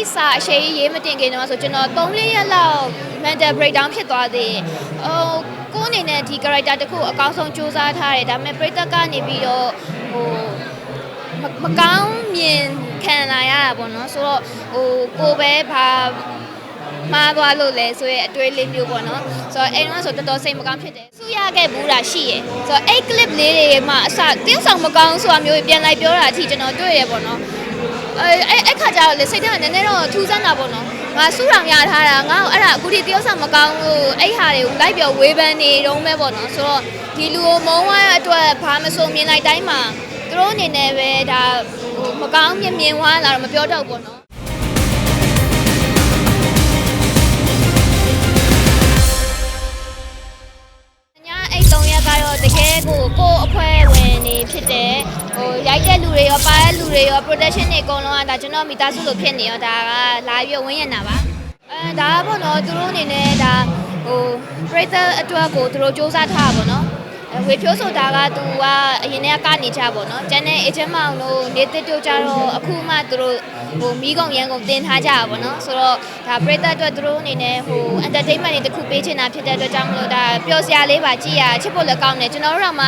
ဒီစာအရှိန်ရေးမတင်ခင်တော့ဆိုကျွန်တော်3-4ရက်လောက် mental breakdown ဖြစ်သွားသေးတယ်ဟိုကိုယ်အနေနဲ့ဒီ character တစ်ခုအကောင်းဆုံးစူးစမ်းထားတယ်ဒါပေမဲ့ပရိသတ်ကနေပြီးတော့ဟိုမမကောင်းမြင်ခံလာရတာပေါ့နော်ဆိုတော့ဟိုကိုပဲဘာမှားသွားလို့လဲဆိုရဲအတွေးလေးမျိုးပေါ့နော်ဆိုတော့အဲ့တော့ဆိုတော်တော်စိတ်မကောင်းဖြစ်တယ်ဆူရခဲ့ဘူးတာရှိရယ်ဆိုတော့အဲ့ clip လေးတွေမှအစတင်းဆောင်မကောင်းဆိုတာမျိုးပြန်လိုက်ပြောတာအထိကျွန်တော်တွေ့ရပေါ့နော် အဲ့အဲ့အဲ့ခါကျတော့လေစိတ်ထဲမှာနည်းနည်းတော့ထူးဆန်းတာပေါ့နော်ငါစူတောင်ရထားတာငါ့ကိုအဲ့ဒါအခုဒီတယောက်ဆောင်မကောင်းလို့အဲ့ဟာတွေကိုလိုက်ပြောဝေဖန်နေတော့မဲပေါ့နော်ဆိုတော့ဒီလူကိုမုံဝါရအတွက်ဘာမဆိုမြင်လိုက်တိုင်းမှာသူတို့အနေနဲ့ပဲဒါဟိုမကောင်းမြင်မြင်ဝါလာတော့မပြောတော့ဘူးပေါ့နော်ညအဲ့၃ရက်ကတော့တကယ်ကိုကိုယ့်အ ဖွဲ့ဝင်နေဖြစ်တယ်ဟိုရိုက်တဲ့လူတွေရောပါတဲ့လူတွေရော production တွေအကုန်လုံးကဒါကျွန်တော်မိသားစုလိုဖြစ်နေရောဒါကလာပြီးဝင်းရနာပါအဲဒါကပေါ့နော်သူတို့အနေနဲ့ဒါဟို creator အတွက်ကိုသူတို့စူးစမ်းထားတာပေါ့နော်အဲ ဝေဖြိုးဆိုတာကသူကအရင်ကကနေကြပေါ့နော်ကျန်တဲ့ agent မောင်တို့နေတစ်တို့ကြတော့အခုမှသူတို့ဟိုမိကုံရန်ကုန်တင်ထားကြတာပေါ့နော်ဆိုတော့ဒါပရိသတ်အတွက်သူတို့အနေနဲ့ဟို entertainment တွေတစ်ခုပေးချင်တာဖြစ်တဲ့အတွက်ကြောင့်မလို့ဒါပျော်စရာလေးပါကြည့်ရချစ်ဖို့လည်းကောင်းတယ်ကျွန်တော်တို့ကမှ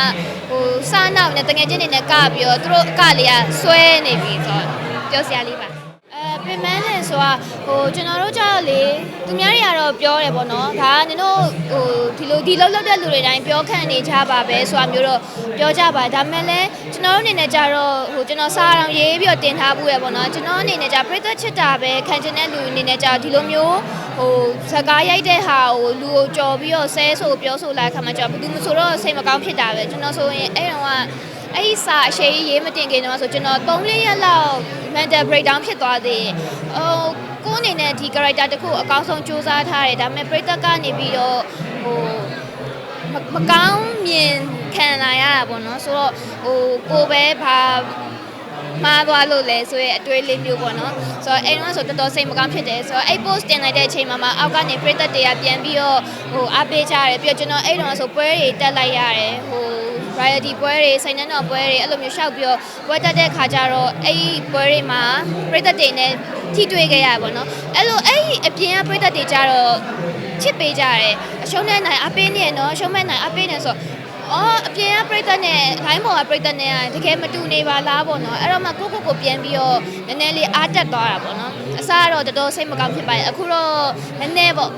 ဟိုစားနောက်နဲ့တငယ်ချင်းတွေနဲ့ကပြီးတော့သူတို့အကလေးကဆွဲနေပြီဆိုတော့ပျော်စရာလေးပါအဲပြင်မန်းလေ ဆိုတာဟိုကျွန်တော်တို့ကြောက်လေသူများတွေကတော့ပြောတယ်ပေါ့နော်ဒါကနင်တို့ဟိုဒီလိုဒီလောက်လောက်တဲ့လူတွေတိုင်းပြောခံနေကြပါပဲဆိုတာမျိုးတော့ပြောကြပါဒါပေမဲ့လည်းကျွန်တော်တို့အနေနဲ့ကြတော့ဟိုကျွန်တော်စားအောင်ရေးပြီးတော့တင်ထားဘူးရပေါ့နော်ကျွန်တော်အနေနဲ့ကြပြည့်သက်ချစ်တာပဲခံချင်တဲ့လူအနေနဲ့ကြဒီလိုမျိုးဟိုစကားရိုက်တဲ့ဟာကိုလူကိုကြော်ပြီးတော့ဆဲဆိုပြောဆိုလာခါမှကြဘူးသူမဆိုတော့စိတ်မကောင်းဖြစ်တာပဲကျွန်တော်ဆိုရင်အဲ့တော့ကအဲ့ဒီစာအရှိန်ရေးမတင်ခင်တော့ဆိုကျွန်တော်3-4ရက်လောက် mental breakdown ဖြစ်သွားသေးတယ်။ဟိုကိုယ်အနေနဲ့ဒီ character တစ်ခုအကောင်းဆုံးစူးစမ်းထားတယ်ဒါပေမဲ့ပရိသတ်ကနေပြီးတော့ဟိုမမကောင်းမြင်ခံလာရတာပေါ့နော်ဆိုတော့ဟိုကိုပဲဘာမှားသွားလို့လဲဆိုရဲအတွေးလေးမျိုးပေါ့နော်ဆိုတော့အဲ့တော့ဆိုတော်တော်စိတ်မကောင်းဖြစ်တယ်ဆိုတော့အဲ့ post တင်လိုက်တဲ့အချိန်မှာမှအောက်ကနေပရိသတ်တွေကပြန်ပြီးတော့ဟိုအားပေးကြရတယ်ပြီးတော့ကျွန်တော်အဲ့တော့ဆိုပွဲတွေတက်လိုက်ရတယ်ဟို variety ပွဲတွေစိတ်နှံတော်ပွဲတွေအဲ့လိုမျိုးရှောက်ပြီးတော့ပွဲတက်တဲ့ခါကျတော့အဲ့ဒီပွဲတွေမှာပရိသတ်တွေနဲ့ထိတွေ့ခဲ့ရပါတော့နော်အဲ့လိုအဲ့ဒီအပြင်ကပရိသတ်တွေကျတော့ချစ်ပေးကြတယ်အရှုံးနဲ့နိုင်အပေးနေရနော်အရှုံးမဲ့နိုင်အပေးနေဆိုအော်အပြင်ကပရိသတ်နဲ့ဘိုင်းပေါ်ကပရိသတ်နဲ့ကတကယ်မတူနေပါလားပေါ့နော်အဲ့တော့မှကိုကိုကိုပြန်ပြီးတော့နည်းနည်းလေးအားတက်သွားတာပေါ့နော်အစားကတော့တော်တော်စိတ်မကောင်းဖြစ်ပါတယ်အခုတော့နည်းနည်းပေါ့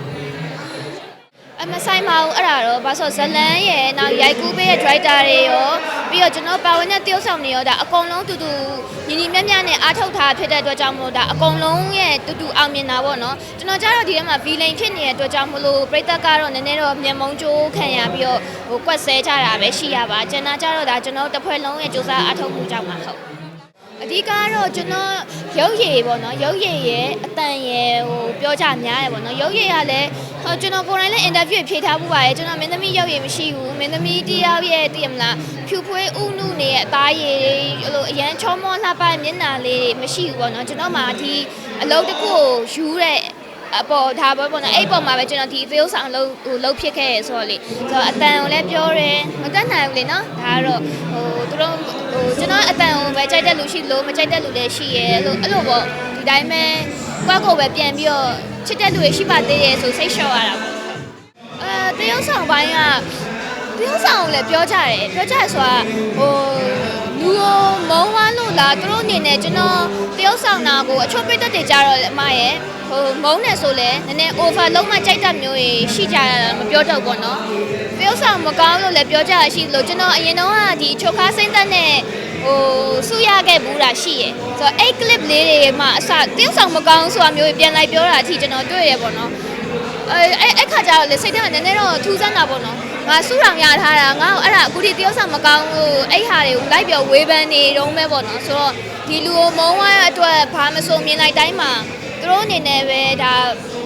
အမဆိုင်ပါဘူးအဲ့ဒါတော့ဘာလို့ဇလန်းရဲ့နောက်ရိုက်ကူးပေးတဲ့ driver တွေရောပြီးတော့ကျွန်တော်ပါဝင်တဲ့တယောက်ဆောင်တွေရောဒါအကုန်လုံးတူတူညီညီမျှမျှနဲ့အားထုတ်ထားဖြစ်တဲ့အတွက်ကြောင့်မလို့ဒါအကုန်လုံးရဲ့တူတူအောင်မြင်တာပေါ့နော်ကျွန်တော်ကြတော့ဒီထဲမှာ villain ဖြစ်နေတဲ့အတွက်ကြောင့်မလို့ပြိသက်ကတော့နည်းနည်းတော့မြန်မုံကြိုးခံရပြီးတော့ဟိုကွက်ဆဲကြတာပဲရှိရပါကျွန်တော်ကြတော့ဒါကျွန်တော်တစ်ဖွဲ့လုံးရဲ့စူးစမ်းအားထုတ်မှုကြောင့်မှာဟုတ် အဓိကတော့ကျွန်တော်ရုပ်ရည်ပေါ့နော်ရုပ်ရည်ရဲ့အတန်ရဲ့ဟိုပြောကြများရယ်ပေါ့နော်ရုပ်ရည်ကလည်းဟိုကျွန်တော်ကိုယ်တိုင်လည်းအင်တာဗျူးဖြေထားမှုပါတယ်ကျွန်တော်မင်းသမီးရုပ်ရည်မရှိဘူးမင်းသမီးတယောက်ရဲ့တည်မလားဖြူဖွေးဥနုနေရဲ့အသားရည်ဟိုလိုအရန်ချောမောလှပမျက်နှာလေးတွေမရှိဘူးပေါ့နော်ကျွန်တော်မှဒီအလုပ်တစ်ခုကိုယူတဲ့အပေါ်ဒါပဲပေါ့နော်အဲ့ပေါ်မှာပဲကျွန်တော်ဒီ feel ဆောင်လို့ဟိုလုပ်ဖြစ်ခဲ့ရဆိုတော့လေဆိုတော့အတန်ကိုလည်းပြောတယ်မတတ်နိုင်ဘူးလေနော်ဒါကတော့ဟိုသူတို့ဟို ကျွန်တော်အတန်ကိုပဲကြိုက်တဲ့လူရှိလို့မကြိုက်တဲ့လူလည်းရှိရဲလို့အဲ့လိုပေါ့ဒီတိုင်းပဲကွက်ကိုပဲပြန်ပြီးတော့ချစ်တဲ့လူတွေရှိပါသေးတယ်ဆိုစိတ်လျှော့ရတာပေါ့အဲတရုပ်ဆောင်ပိုင်းကတရုပ်ဆောင်ကိုလည်းပြောကြတယ်ပြောကြရဆိုတာဟိုလူကိုမုံဝါလို့လားသူတို့အနေနဲ့ကျွန်တော်တရုပ်ဆောင်တာကိုအချို့ပိတ်သက်တွေကြတော့အမရဲ့ဟိုမုံနေဆိုလဲနည်းနည်း over လုံးမကြိုက်တတ်မျိုးကြီးရှိကြတာမပြောတော့ဘူးနော်တရုပ်ဆောင်မကောင်းလို့လည်းပြောကြရရှိလို့ကျွန်တော်အရင်တော့ကဒီချိုခါစိမ့်သက်နဲ့ ဟိုဆူရခဲ့ဘူးတာရှိရယ်ဆိုတော့အဲ့ clip လေးတွေမှအစတရုပ်ဆောင်မကောင်းဆိုတာမျိုးပြန်လိုက်ပြောတာအထိကျွန်တော်တွေ့ရပေါ့နော်အဲအဲ့အဲ့ခါကျတော့လေစိတ်ထဲမှာနည်းနည်းတော့ထူးဆန်းတာပေါ့နော်ငါစူတောင်ရထားတာငါ့ကိုအဲ့ဒါအခုဒီတယောက်ဆောင်မကောင်းလို့အဲ့ဟာတွေကိုလိုက်ပြောဝေးပန်းနေတော့မဲပေါ့နော်ဆိုတော့ဒီလူကိုမုံဝါရအတွက်ဘာမဆိုမြင်လိုက်တိုင်းမှာသူတို့အနေနဲ့ပဲဒါ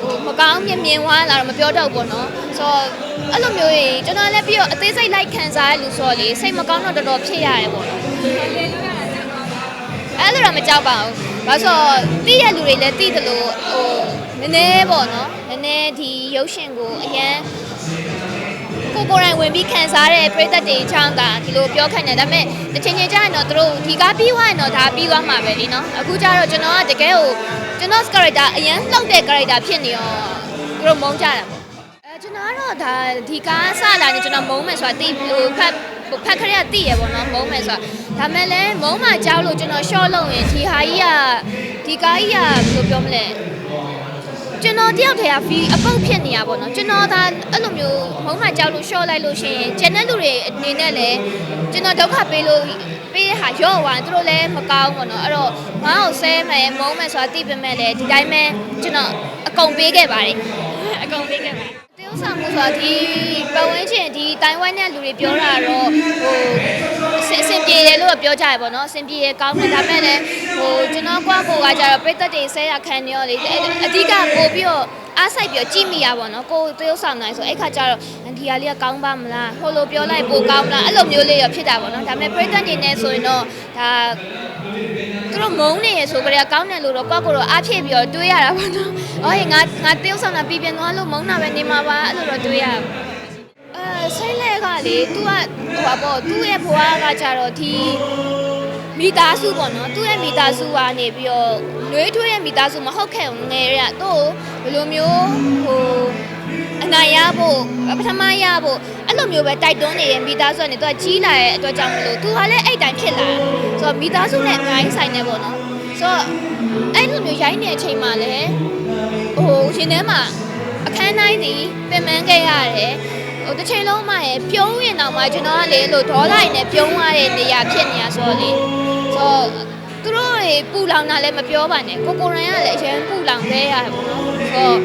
ဟိုမကောင်းမြင်မြင်ဝါလာတော့မပြောတော့ဘူးပေါ့နော် ဆိုတော့အဲ့လိုမျိုးကြီးကျွန်တော်လည်းပြီးတော့အသေးစိတ်လိုက်ခံစားရလူဆိုတော့လေစိတ်မကောင်းတော့တော်တော်ဖြစ်ရတယ်ပေါ့နော်အဲ့လိုတော့မကြောက်ပါဘူးဘာလို့ဆိုတော့တိရလူတွေလည်းတိတယ်လို့ဟိုနည်းနည်းပေါ့နော်နည်းနည်းဒီရုပ်ရှင်ကိုအရန်ကိုကိုယ်တိုင်ဝင်ပြီးခံစားတဲ့ပြည်သက်တွေအကြောင်းကဒီလိုပြောခိုင်းတယ်ဒါပေမဲ့တစ်ချိန်ချင်းကျရင်တော့သူတို့ဒီကားပြီးသွားရင်တော့ဒါပြီးသွားမှာပဲလीနော်အခုကျတော့ကျွန်တော်ကတကယ်ကိုကျွန်တော် character အရင်လှုပ်တဲ့ character ဖြစ်နေရောသူတို့မုန်းကြတာပေါ့အဲကျွန် တော်ကတော့ဒါဒီကားစလာနေကျွန်တော်မုန်းမယ်ဆိုတာတိဟိုဖတ်ဟိုဖက်ခရက်တိရပေါ့နော်မုန်းမယ်ဆိုတာဒါမဲ့လည်းမုန်းမှကြောက်လို့ကျွန်တော် short လုပ်ရင်ဒီဟာကြီးကဒီကားကြီးကဘယ်လိုပြောမလဲ ကျွန်တော်တယောက်တည်းကဖီအပုတ်ဖြစ်နေရပါတော့ကျွန်တော်ဒါအဲ့လိုမျိုးမုံမှကြောက်လို့ရှော့လိုက်လို့ရှိရင်ကျန်တဲ့လူတွေအနေနဲ့လည်းကျွန်တော်ဒုက္ခပေးလို့ပေးတဲ့ဟာရော့သွားရင်သူတို့လည်းမကောင်းဘူးเนาะအဲ့တော့ငါ့ကိုဆဲမယ်မုံမယ်ဆိုတာသိပေမဲ့လည်းဒီတိုင်းပဲကျွန်တော်အကုန်ပေးခဲ့ပါတယ်အကုန်ပေးခဲ့ပါတယ် တရုတ်ဆောင်မှုဆိုတာဒီပတ်ဝန်းကျင်ဒီတိုင်ဝမ်နဲ့လူတွေပြောတာတော့ဟိုအဆင်အဆင်ပြေတယ်လို့တော့ပြောကြရပါတော့အဆင်ပြေရကောင်းတယ်ဒါပေမဲ့လည်းဟိုကျွန်တော်ကွာကိုကကြတော့ပြိသက်တွေဆဲရခံနေရောလေအဓိကပို့ပြီးတော့အားဆိုင်ပြီးတော့ကြည့်မိရပါတော့ကိုတရုတ်ဆောင်နိုင်ဆိုအဲ့ခါကျတော့ဒီဟာလေးကကောင်းပါမလားဟိုလိုပြောလိုက်ပိုကောင်းမလားအဲ့လိုမျိုးလေးရဖြစ်တာပေါ့နော်ဒါပေမဲ့ပြိသက်နေနေဆိုရင်တော့ဒါသူ တို့မုန်းနေရဆိုကြတဲ့ကောင်းတယ်လို့တော့ကိုယ့်ကိုယ်တော့အားဖြည့်ပြီးတော့တွေးရတာပေါ့နော်။အော်ဟေးငါငါတရုတ်ဆောင်တာပြီးပြန်သွားလို့မုန်းတာပဲနေမှာပါအဲ့လိုတော့တွေးရတာ။အဲဆိုင်းလက်ကလေ तू ကဟိုပါပေါ့သူ့ရဲ့ဘဝကကြတော့ဒီမိသားစုပေါ့နော်သူ့ရဲ့မိသားစုကနေပြီးတော့နှွေးထွေးရဲ့မိသားစုမဟုတ်ခဲ့ဘူးငယ်ရသူ့ကိုဘယ်လိုမျိုးဟိုအ နိုင်ရဖို့ပထမရဖို့အဲ့လိုမျိုးပဲတိုက်တွန်းနေတဲ့မိသားစုကနေသူကကြီးလာတဲ့အတွက်ကြောင့်မလို့သူကလည်းအဲ့တိုင်းဖြစ်လာဆိုတော့မိသားစုနဲ့အများကြီးဆိုင်နေပေါ့နော်ဆိုတော့အဲ့လိုမျိုးရိုင်းနေတဲ့အချိန်မှာလည်းဟိုရှင်ထဲမှာအခန်းတိုင်းစီပြင်ပန်းခဲ့ရတယ်ဟိုတစ်ချိန်လုံးမှရပြုံးရင်တော့မှကျွန်တော်ကလေလို့ဒေါသရည်နဲ့ပြုံးရတဲ့နေရာဖြစ်နေရဆိုတော့လေဆိုတော့သူတို့တွေပူလောင်တာလည်းမပြောပါနဲ့ကိုကိုရန်ကလည်းအရင်ပူလောင်ခဲ့ရတယ်ပေါ့နော်ဆိုတော့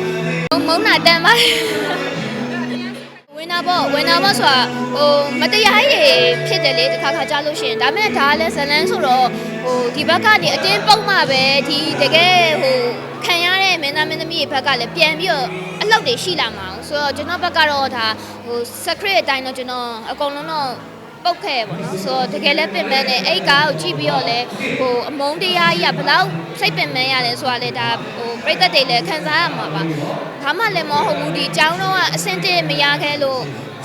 မုံနာတန်ပါဝင်နာပေါ့ဝင်နာပေါ့ဆိုတာဟိုမတရားကြီးဖြစ်တယ်လေတစ်ခါခါကြားလို့ရှိရင်ဒါမဲ့ဒါလည်းဇလန်းဆိုတော့ဟိုဒီဘက်ကနေအတင်းပုံမှပဲဒီတကယ်ဟိုခံရတဲ့မင်းသားမင်းသမီးတွေဘက်ကလည်းပြန်ပြီးတော့အလောက်တွေရှိလာမှာအောင်ဆိုတော့ကျွန်တော်ဘက်ကတော့ဒါဟို secret အတိုင်းတော့ကျွန်တော်အကုန်လုံးတော့ ပုတ်ခဲ့ပေါ့နော်ဆိုတော့တကယ်လည်းပင်ပန်းနေအဲ့ကားကိုကြည့်ပြီးတော့လဲဟိုအမုန်းတရားကြီးကဘလောက်စိတ်ပင်ပန်းရလဲဆိုတာလေဒါဟိုပြိသက်တွေလည်းခံစားရမှာပါဘာမှလည်းမဟုတ်ဘူးဒီအကြောင်းတော့အဆင့်တမရခဲ့လို့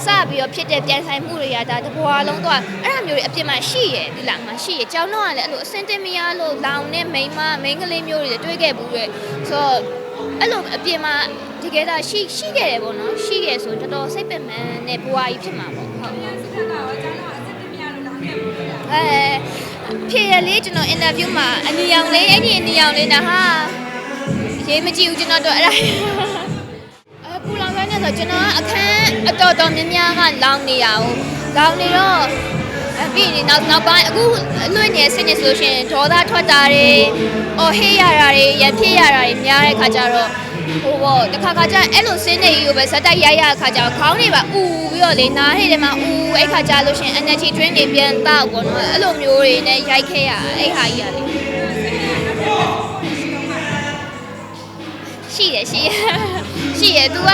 စပြီးတော့ဖြစ်တဲ့ပြန်ဆိုင်မှုတွေကဒါတဘွားလုံးတော့အဲ့ဒါမျိုးတွေအပြစ်မှရှိရဒီလားမှရှိရအကြောင်းတော့ကလည်းအဲ့လိုအဆင့်တမရလို့လောင်နဲ့မိန်းမမိန်းကလေးမျိုးတွေတွေ့ခဲ့ဘူးရဲ့ဆိုတော့အဲ့လိုအပြစ်မှတကယ်တော့ရှိရှိခဲ့တယ်ပေါ့နော်ရှိခဲ့ဆိုတော်တော်စိတ်ပင်ပန်းတဲ့ဘွားကြီးဖြစ်မှာပေါ့ ဖြေရလေးကျွန်တော်အင်တာဗျူးမှာအနီရောင်လေးအဲ့ဒီအနီရောင်လေးနာဟာရေးမကြည့်ဘူးကျွန်တော်တို့အဲ့ဒါအပူလောင်ခိုင်းနေဆိုကျွန်တော်ကအခန်းအတော်တော်များများကလောင်နေရအောင်လောင်နေတော့အပြီးနေနောက်နောက်ပိုင်းအခုအလွင့်နေစနေဆိုလို့ရှိရင်ဒေါသထွက်တာတွေအော်ဟေးရတာတွေရဖြစ်ရတာတွေများတဲ့ခါကျတော့ ဟိုပေါ့တစ်ခါခါကျအဲ့လိုစင်းနေကြီးကိုပဲဇက်တိုက်ရိုက်ရတဲ့ခါကျတော့ခေါင်းတွေပါဥပြီးတော့လေနားတွေထဲမှာဥအဲ့ခါကျလို့ရှိရင် energy drink တွေပြန်တောက်ပေါ့နော်အဲ့လိုမျိုးတွေနဲ့ရိုက်ခဲ့ရအဲ့ခါကြီးကလေရှိတယ်ရှိရရှိရ तू က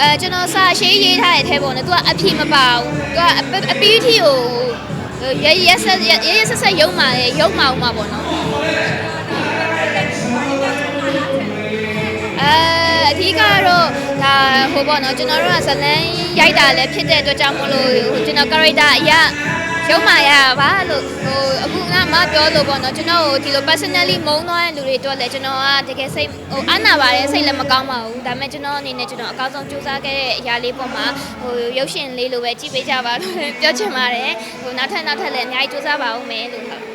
အဲကျွန်တော်စာရှေးရေးထားတဲ့အထဲပေါ့နော် तू ကအဖြေမပါဘူး तू ကအပီးထီကိုရရဆက်ရရဆက်ဆက်ရုံမာတယ်ရုံမာအောင်မှာပေါ့နော် ဟိုပေါ့နော်ကျွန်တော်တို့ကဇလန်းရိုက်တာလည်းဖြစ်တဲ့အတွက်ကြောင့်မလို့ဟိုကျွန်တော် character အရာရုံးမာရတာပါလို့ဟိုအခုကမပြောလို့ပေါ့နော်ကျွန်တော်ကိုဒီလို personally မုန်းသွားတဲ့လူတွေအတွက်လည်းကျွန်တော်ကတကယ်စိတ်ဟိုအနာပါတယ်စိတ်လည်းမကောင်းပါဘူးဒါပေမဲ့ကျွန်တော်အနေနဲ့ကျွန်တော်အကောင်းဆုံးစူးစမ်းခဲ့တဲ့အရာလေးပေါ်မှာဟိုရုပ်ရှင်လေးလိုပဲကြည့်ပေးကြပါလို့ပြောချင်ပါတယ်ဟိုနောက်ထပ်နောက်ထပ်လည်းအများကြီးစူးစမ်းပါဦးမယ်လို့ဟုတ်